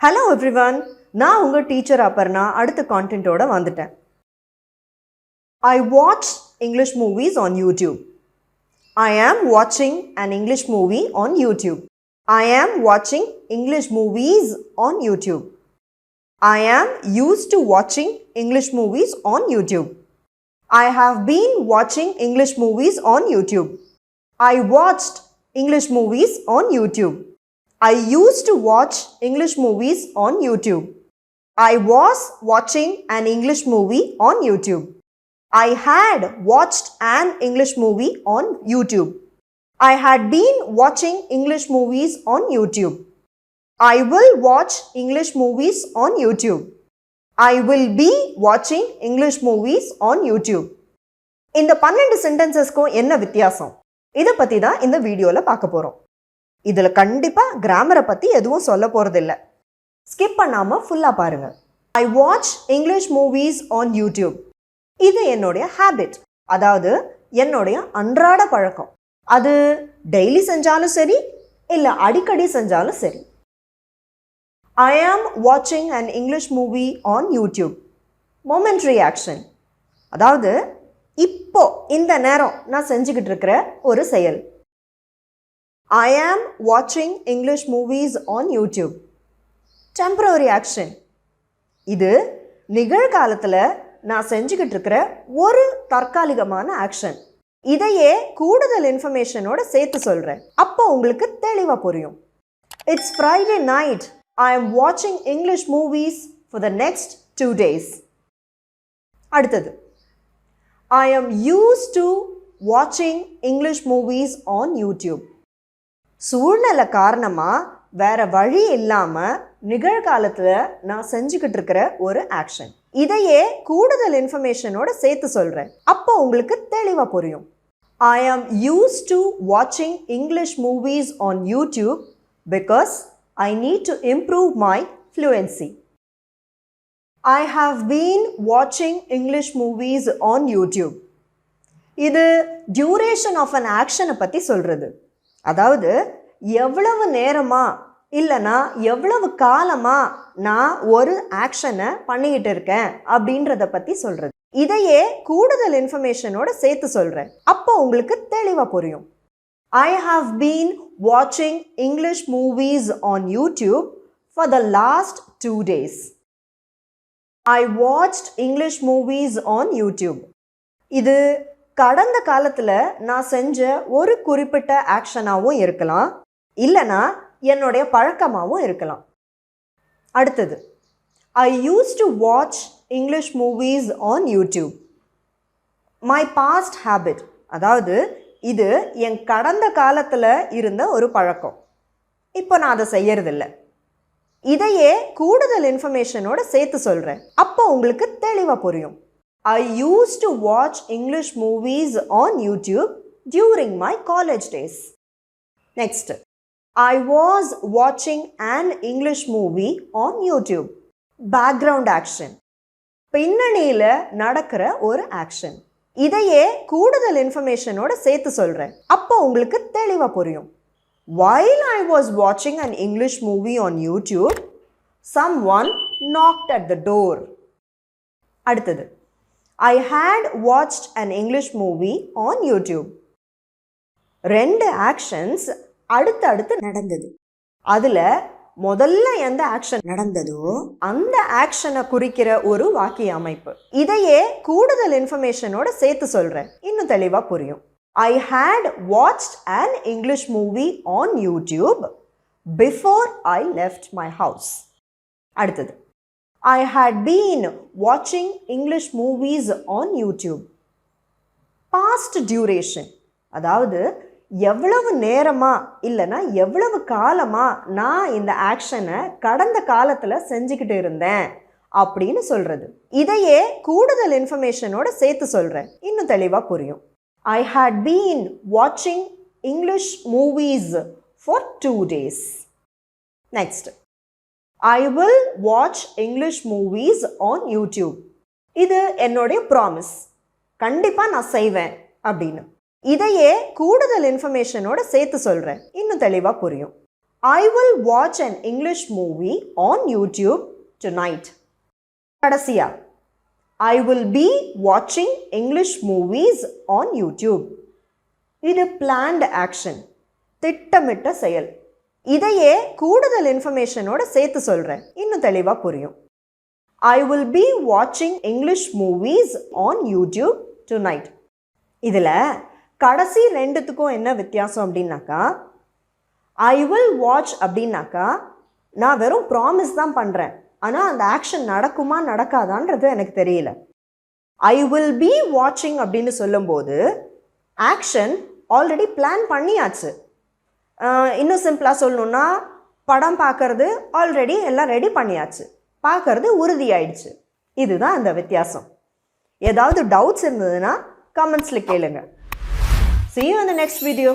Hello everyone நான் உங்கள் teacher Aparna அடுத்த கான்டென்ட்டோட வந்துட்டேன் ஐ watch English movies on YouTube I am வாட்சிங் an English movie on YouTube I am வாட்சிங் English movies on YouTube I am used to watching English movies on YouTube. I have been watching English movies on YouTube. I watched English movies on YouTube. I used to watch English movies on YouTube. I was watching an English movie on YouTube. I had watched an English movie on YouTube. I had been watching English movies on YouTube. I will watch English movies on YouTube. I will be watching English movies on YouTube. இந்த பன்னெண்டு சென்டென்சஸ்க்கும் என்ன வித்தியாசம் இதை பற்றி தான் இந்த வீடியோவில் பார்க்க போகிறோம் இதில் கண்டிப்பாக கிராமரை பற்றி எதுவும் சொல்ல போகிறதில்ல ஸ்கிப் பண்ணாமல் ஃபுல்லாக பாருங்கள் I watch English movies on YouTube இது என்னுடைய ஹேபிட் அதாவது என்னுடைய அன்றாட பழக்கம். அது டெய்லி செஞ்சாலும் சரி இல்லை அடிக்கடி செஞ்சாலும் சரி. ஐ ஆம் வாட்சிங் an English movie on YouTube momentary action அதாவது இப்போ இந்த நேரம் நான் செஞ்சுக்கிட்டு இருக்கிற ஒரு செயல். ஐ ஆம் வாட்சிங் English movies on YouTube temporary action இது நிகழ்காலத்தில் நான் செஞ்சுக்கிட்டு இருக்கிற ஒரு தற்காலிகமான ஆக்ஷன் இதையே கூடுதல் இன்ஃபர்மேஷனோட சேர்த்து சொல்கிறேன் அப்போ உங்களுக்கு தெளிவாக புரியும். It's Friday night I am வாட்சிங் English movies for the next two days அடுத்தது. ஐ am யூஸ் டு வாட்சிங் இங்கிலீஷ் மூவிஸ் ஆன் யூடியூப் சூழ்நிலை காரணமாக வேற வழி இல்லாமல் நிகழ்காலத்தில் நான் செஞ்சுக்கிட்டு இருக்கிற ஒரு ஆக்ஷன் இதையே கூடுதல் இன்ஃபர்மேஷனோட சேர்த்து சொல்கிறேன் அப்போ உங்களுக்கு தெளிவாக புரியும். ஐ ஆம் யூஸ் டு வாட்சிங் English movies on YouTube because I need to improve my fluency I have been வாட்சிங் இங்கிலீஷ் மூவிஸ் ஆன் யூடியூப் இது டியூரேஷன் ஆஃப் அன் ஆக்ஷனை பற்றி சொல்கிறது அதாவது எவ்வளவு நேரமா இல்லைனா எவ்வளவு காலமாக நான் ஒரு ஆக்ஷனை பண்ணிக்கிட்டு இருக்கேன் அப்படின்றத பற்றி சொல்கிறது இதையே கூடுதல் இன்ஃபர்மேஷனோட சேர்த்து சொல்கிறேன் அப்போ உங்களுக்கு தெளிவாக புரியும். ஐ ஹாவ் பீன் வாட்சிங் English movies on YouTube for the last two days I watch English movies on YouTube இது கடந்த காலத்தில் நான் செஞ்ச ஒரு குறிப்பிட்ட ஆக்ஷனாகவும் இருக்கலாம். இல்லைனா என்னுடைய பழக்கமாகவும் இருக்கலாம். அடுத்தது I use to watch English movies on YouTube my past habit அதாவது இது என் கடந்த காலத்தில் இருந்த ஒரு பழக்கம். இப்போ நான் அதை செய்யறதில்ல. இதையே கூடுதல் இன்ஃபர்மேஷனோட சேர்த்து சொல்கிறேன் அப்போ உங்களுக்கு தெளிவாக புரியும். I use to watch English movies on YouTube during my college days next I was வாட்சிங் and English movie on YouTube background action பின்னணியில் நடக்கிற ஒரு ஆக்ஷன் இதையே கூடுதல் இன்ஃபர்மேஷனோட சேர்த்து சொல்கிறேன் அப்போ உங்களுக்கு தெளிவாக புரியும். வைல் ஐ வாஸ் வாட்சிங் an English movie on YouTube someone knocked at the door அடுத்தது I had watched an English movie on YouTube ரெண்டு ஆக்ஷன்ஸ் அடுத்தடுத்து நடந்தது. அதில் முதல்ல எந்த ஆக்ஷன் நடந்ததோ அந்த ஆக்ஷனை குறிக்கிற ஒரு வாக்கிய அமைப்பு இதையே கூடுதல் இன்ஃபர்மேஷனோட சேர்த்து சொல்கிறேன் இன்னும் தெளிவாக புரியும். I had watched an English movie on YouTube before I left my house அடுத்தது. ஐ ஹேட் பீன் வாட்சிங் English movies on YouTube past duration அதாவது எவ்வளவு நேரமா இல்லைன்னா எவ்வளவு காலமா நான் இந்த ஆக்ஷனை கடந்த காலத்தில் செஞ்சுக்கிட்டு இருந்தேன் அப்படின்னு சொல்றது. இதையே கூடுதல் இன்ஃபர்மேஷனோட சேர்த்து சொல்றேன். இன்னும் தெளிவாக புரியும். ஐ ஹேட் பீன் வாட்சிங் English movies for two days next I will watch English movies on YouTube இது என்னுடைய ப்ராமிஸ் கண்டிப்பாக நான் செய்வேன் அப்படின்னு. இதையே கூடுதல் இன்ஃபர்மேஷனோட சேர்த்து சொல்கிறேன் இன்னும் தெளிவாக புரியும். I will watch an English movie on YouTube tonight கடைசியா. ஐ வில் பி வாட்சிங் இங்கிலீஷ் மூவிஸ் ஆன் யூடியூப் இது பிளான்டு ஆக்ஷன் திட்டமிட்ட செயல். இதையே கூடுதல் இன்ஃபர்மேஷனோட சேர்த்து சொல்கிறேன் இன்னும் தெளிவாக புரியும். ஐ வில் பி வாட்சிங் English movies on YouTube tonight இதில் கடைசி ரெண்டுத்துக்கும் என்ன வித்தியாசம் அப்படின்னாக்கா ஐ வில் வாட்ச் அப்படின்னாக்கா நான் வெறும் ப்ராமிஸ் தான் பண்ணுறேன் ஆனால் அந்த ஆக்ஷன் நடக்குமா நடக்காதான்றது எனக்கு தெரியல. ஐ வில் பி வாட்சிங் அப்படின்னு சொல்லும்போது ஆக்ஷன் ஆல்ரெடி பிளான் பண்ணியாச்சு. இன்னும் சிம்பிளாக சொல்லணுன்னா படம் பார்க்கறது ஆல்ரெடி எல்லாம் ரெடி பண்ணியாச்சு. பார்க்கறது உறுதியாயிடுச்சு. இதுதான் அந்த வித்தியாசம். ஏதாவது டவுட்ஸ் இருந்ததுன்னா கமெண்ட்ஸில் கேளுங்க. சி யூ இந்த நெக்ஸ்ட் வீடியோ